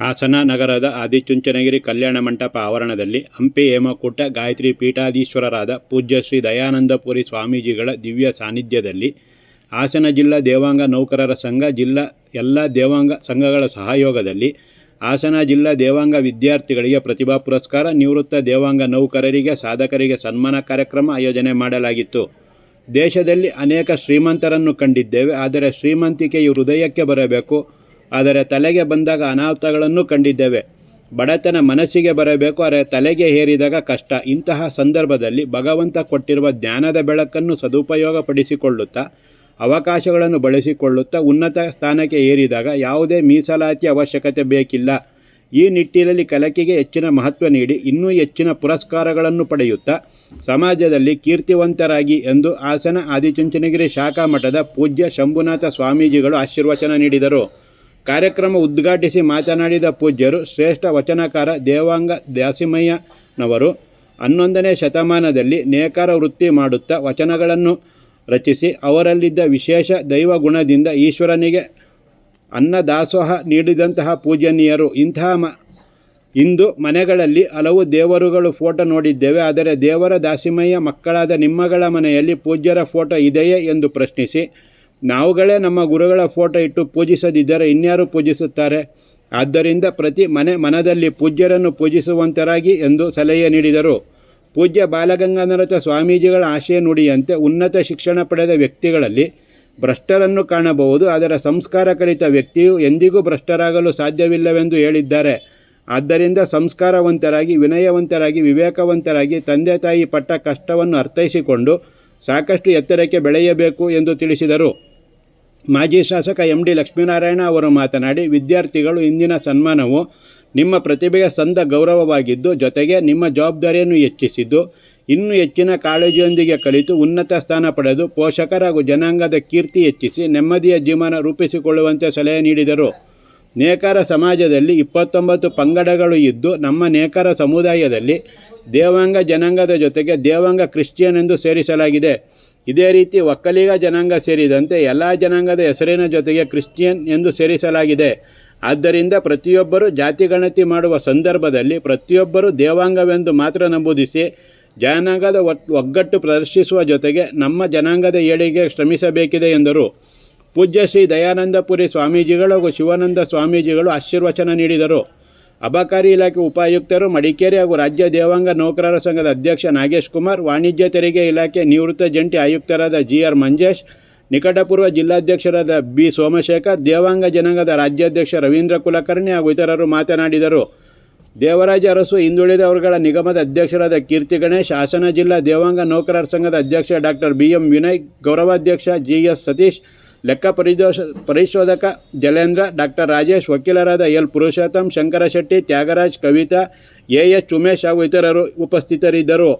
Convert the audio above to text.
ಹಾಸನ ನಗರದ ಆದಿಚುಂಚನಗಿರಿ ಕಲ್ಯಾಣ ಮಂಟಪ ಆವರಣದಲ್ಲಿ ಹಂಪಿ ಹೇಮಕೂಟ, ಗಾಯತ್ರಿ ಪೀಠಾಧೀಶ್ವರರಾದ ಪೂಜ್ಯ ಶ್ರೀ ದಯಾನಂದಪುರಿ ಸ್ವಾಮೀಜಿಗಳ ದಿವ್ಯ ಸಾನ್ನಿಧ್ಯದಲ್ಲಿ ಹಾಸನ ಜಿಲ್ಲಾ ದೇವಾಂಗ ನೌಕರರ ಸಂಘ, ಜಿಲ್ಲಾ ಎಲ್ಲ ದೇವಾಂಗ ಸಂಘಗಳ ಸಹಯೋಗದಲ್ಲಿ ಹಾಸನ ಜಿಲ್ಲಾ ದೇವಾಂಗ ವಿದ್ಯಾರ್ಥಿಗಳಿಗೆ ಪ್ರತಿಭಾ ಪುರಸ್ಕಾರ, ನಿವೃತ್ತ ದೇವಾಂಗ ನೌಕರರಿಗೆ, ಸಾಧಕರಿಗೆ ಸನ್ಮಾನ ಕಾರ್ಯಕ್ರಮ ಆಯೋಜನೆ ಮಾಡಲಾಗಿತ್ತು. ದೇಶದಲ್ಲಿ ಅನೇಕ ಶ್ರೀಮಂತರನ್ನು ಕಂಡಿದ್ದೇವೆ, ಆದರೆ ಶ್ರೀಮಂತಿಕೆಯು ಹೃದಯಕ್ಕೆ ಬರಬೇಕು. ಆದರೆ ತಲೆಗೆ ಬಂದಾಗ ಅನಾಹುತಗಳನ್ನು ಕಂಡಿದ್ದೇವೆ. ಬಡತನ ಮನಸ್ಸಿಗೆ ಬರಬೇಕು, ಆದರೆ ತಲೆಗೆ ಹೇರಿದಾಗ ಕಷ್ಟ. ಇಂತಹ ಸಂದರ್ಭದಲ್ಲಿ ಭಗವಂತ ಕೊಟ್ಟಿರುವ ಜ್ಞಾನದ ಬೆಳಕನ್ನು ಸದುಪಯೋಗಪಡಿಸಿಕೊಳ್ಳುತ್ತಾ, ಅವಕಾಶಗಳನ್ನು ಬಳಸಿಕೊಳ್ಳುತ್ತಾ, ಉನ್ನತ ಸ್ಥಾನಕ್ಕೆ ಏರಿದಾಗ ಯಾವುದೇ ಮೀಸಲಾತಿ ಅವಶ್ಯಕತೆ ಬೇಕಿಲ್ಲ. ಈ ನಿಟ್ಟಿನಲ್ಲಿ ಕಲಕಿಗೆ ಹೆಚ್ಚಿನ ಮಹತ್ವ ನೀಡಿ, ಇನ್ನೂ ಹೆಚ್ಚಿನ ಪುರಸ್ಕಾರಗಳನ್ನು ಪಡೆಯುತ್ತಾ, ಸಮಾಜದಲ್ಲಿ ಕೀರ್ತಿವಂತರಾಗಿ ಎಂದು ಹಾಸನ ಆದಿಚುಂಚನಗಿರಿ ಶಾಖಾ ಮಠದ ಪೂಜ್ಯ ಶಂಭುನಾಥ ಸ್ವಾಮೀಜಿಗಳು ಆಶೀರ್ವಚನ ನೀಡಿದರು. ಕಾರ್ಯಕ್ರಮ ಉದ್ಘಾಟಿಸಿ ಮಾತನಾಡಿದ ಪೂಜ್ಯರು, ಶ್ರೇಷ್ಠ ವಚನಕಾರ ದೇವಾಂಗ ದಾಸಿಮಯ್ಯನವರು ಹನ್ನೊಂದನೇ ಶತಮಾನದಲ್ಲಿ ನೇಕಾರ ವೃತ್ತಿ ಮಾಡುತ್ತಾ ವಚನಗಳನ್ನು ರಚಿಸಿ, ಅವರಲ್ಲಿದ್ದ ವಿಶೇಷ ದೈವ ಗುಣದಿಂದ ಈಶ್ವರನಿಗೆ ಅನ್ನದಾಸೋಹ ನೀಡಿದಂತಹ ಪೂಜನೀಯರು ಇಂತಹ ಮ, ಇಂದು ಮನೆಗಳಲ್ಲಿ ಹಲವು ದೇವರುಗಳು ಫೋಟೋ ನೋಡಿದ್ದೇವೆ, ಆದರೆ ದೇವರ ದಾಸಿಮಯ್ಯ ಮಕ್ಕಳಾದ ನಿಮ್ಮಗಳ ಮನೆಯಲ್ಲಿ ಪೂಜ್ಯರ ಫೋಟೋ ಇದೆಯೇ ಎಂದು ಪ್ರಶ್ನಿಸಿ ನಾವುಗಳೇ ನಮ್ಮ ಗುರುಗಳ ಫೋಟೋ ಇಟ್ಟು ಪೂಜಿಸದಿದ್ದರೆ ಇನ್ಯಾರು ಪೂಜಿಸುತ್ತಾರೆ? ಆದ್ದರಿಂದ ಪ್ರತಿ ಮನೆ ಮನದಲ್ಲಿ ಪೂಜ್ಯರನ್ನು ಪೂಜಿಸುವಂತರಾಗಿ ಎಂದು ಸಲಹೆ ನೀಡಿದರು. ಪೂಜ್ಯ ಬಾಲಗಂಗಾಧರಥ ಸ್ವಾಮೀಜಿಗಳ ಆಶಯ ನುಡಿಯಂತೆ ಉನ್ನತ ಶಿಕ್ಷಣ ಪಡೆದ ವ್ಯಕ್ತಿಗಳಲ್ಲಿ ಭ್ರಷ್ಟರನ್ನು ಕಾಣಬಹುದು. ಆದರೆ ಸಂಸ್ಕಾರ ಕಲಿತ ವ್ಯಕ್ತಿಯು ಎಂದಿಗೂ ಭ್ರಷ್ಟರಾಗಲು ಸಾಧ್ಯವಿಲ್ಲವೆಂದು ಹೇಳಿದ್ದಾರೆ. ಆದ್ದರಿಂದ ಸಂಸ್ಕಾರವಂತರಾಗಿ, ವಿನಯವಂತರಾಗಿ, ವಿವೇಕವಂತರಾಗಿ ತಂದೆ ತಾಯಿ ಪಟ್ಟ ಕಷ್ಟವನ್ನು ಅರ್ಥೈಸಿಕೊಂಡು ಸಾಕಷ್ಟು ಎತ್ತರಕ್ಕೆ ಬೆಳೆಯಬೇಕು ಎಂದು ತಿಳಿಸಿದರು. ಮಾಜಿ ಶಾಸಕ ಎಂ ಡಿ ಲಕ್ಷ್ಮೀನಾರಾಯಣ ಅವರು ಮಾತನಾಡಿ, ವಿದ್ಯಾರ್ಥಿಗಳು ಇಂದಿನ ಸನ್ಮಾನವು ನಿಮ್ಮ ಪ್ರತಿಭೆಗೆ ಸಂದ ಗೌರವವಾಗಿದ್ದು, ಜೊತೆಗೆ ನಿಮ್ಮ ಜವಾಬ್ದಾರಿಯನ್ನು ಹೆಚ್ಚಿಸಿದ್ದು. ಇನ್ನೂ ಹೆಚ್ಚಿನ ಕಾಳಜಿಯೊಂದಿಗೆ ಕಲಿತು ಉನ್ನತ ಸ್ಥಾನ ಪಡೆದು ಪೋಷಕರ ಹಾಗೂ ಜನಾಂಗದ ಕೀರ್ತಿ ಹೆಚ್ಚಿಸಿ ನೆಮ್ಮದಿಯ ಜೀವನ ರೂಪಿಸಿಕೊಳ್ಳುವಂತೆ ಸಲಹೆ ನೀಡಿದರು. ನೇಕಾರ ಸಮಾಜದಲ್ಲಿ ಇಪ್ಪತ್ತೊಂಬತ್ತು ಪಂಗಡಗಳು ಇದ್ದು, ನಮ್ಮ ನೇಕಾರ ಸಮುದಾಯದಲ್ಲಿ ದೇವಾಂಗ ಜನಾಂಗದ ಜೊತೆಗೆ ದೇವಾಂಗ ಕ್ರಿಶ್ಚಿಯನ್ ಎಂದು ಸೇರಿಸಲಾಗಿದೆ. ಇದೇ ರೀತಿ ಒಕ್ಕಲಿಗ ಜನಾಂಗ ಸೇರಿದಂತೆ ಎಲ್ಲ ಜನಾಂಗದ ಹೆಸರಿನ ಜೊತೆಗೆ ಕ್ರಿಶ್ಚಿಯನ್ ಎಂದು ಸೇರಿಸಲಾಗಿದೆ. ಆದ್ದರಿಂದ ಪ್ರತಿಯೊಬ್ಬರೂ ಜಾತಿ ಗಣತಿ ಮಾಡುವ ಸಂದರ್ಭದಲ್ಲಿ ಪ್ರತಿಯೊಬ್ಬರೂ ದೇವಾಂಗವೆಂದು ಮಾತ್ರ ನಮೂದಿಸಿ ಜನಾಂಗದ ಒಗ್ಗಟ್ಟು ಪ್ರದರ್ಶಿಸುವ ಜೊತೆಗೆ ನಮ್ಮ ಜನಾಂಗದ ಏಳಿಗೆ ಶ್ರಮಿಸಬೇಕಿದೆ ಎಂದರು. ಪೂಜ್ಯ ಶ್ರೀ ದಯಾನಂದಪುರಿ ಸ್ವಾಮೀಜಿಗಳು ಹಾಗೂ ಶಿವಾನಂದ ಸ್ವಾಮೀಜಿಗಳು ಆಶೀರ್ವಚನ ನೀಡಿದರು. ಅಬಕಾರಿ ಇಲಾಖೆ ಉಪಾಯುಕ್ತರು ಮಡಿಕೇರಿ ಹಾಗೂ ರಾಜ್ಯ ದೇವಾಂಗ ನೌಕರರ ಸಂಘದ ಅಧ್ಯಕ್ಷ ನಾಗೇಶ್ ಕುಮಾರ್, ವಾಣಿಜ್ಯ ತೆರಿಗೆ ಇಲಾಖೆ ನಿವೃತ್ತ ಜಂಟಿ ಆಯುಕ್ತರಾದ ಜಿ ಆರ್ ಮಂಜೇಶ್, ನಿಕಟಪೂರ್ವ ಜಿಲ್ಲಾಧ್ಯಕ್ಷರಾದ ಬಿ ಸೋಮಶೇಖರ್, ದೇವಾಂಗ ಜನಾಂಗದ ರಾಜ್ಯಾಧ್ಯಕ್ಷ ರವೀಂದ್ರ ಕುಲಕರ್ಣಿ ಹಾಗೂ ಇತರರು ಮಾತನಾಡಿದರು. ದೇವರಾಜ ಅರಸು ಹಿಂದುಳಿದ ಅವರುಗಳ ನಿಗಮದ ಅಧ್ಯಕ್ಷರಾದ ಕೀರ್ತಿ ಗಣೇಶ್, ಹಾಸನ ಜಿಲ್ಲಾ ದೇವಾಂಗ ನೌಕರರ ಸಂಘದ ಅಧ್ಯಕ್ಷ ಡಾಕ್ಟರ್ ಬಿ ಎಂ ವಿನಯ್, ಗೌರವಾಧ್ಯಕ್ಷ ಜಿ ಎಸ್ ಸತೀಶ್ ಲೆಕ್ಕ ಪರಿದೋಷ ಪರಿಶೋಧಕ ಜಲೇಂದ್ರ, ಡಾಕ್ಟರ್ ರಾಜೇಶ್, ವಕೀಲರಾದ L. Purushottam Shankarashetty Tyagaraj, Kavitha, A. S. Umesh ಹಾಗೂ ಇತರರು ಉಪಸ್ಥಿತರಿದ್ದರು.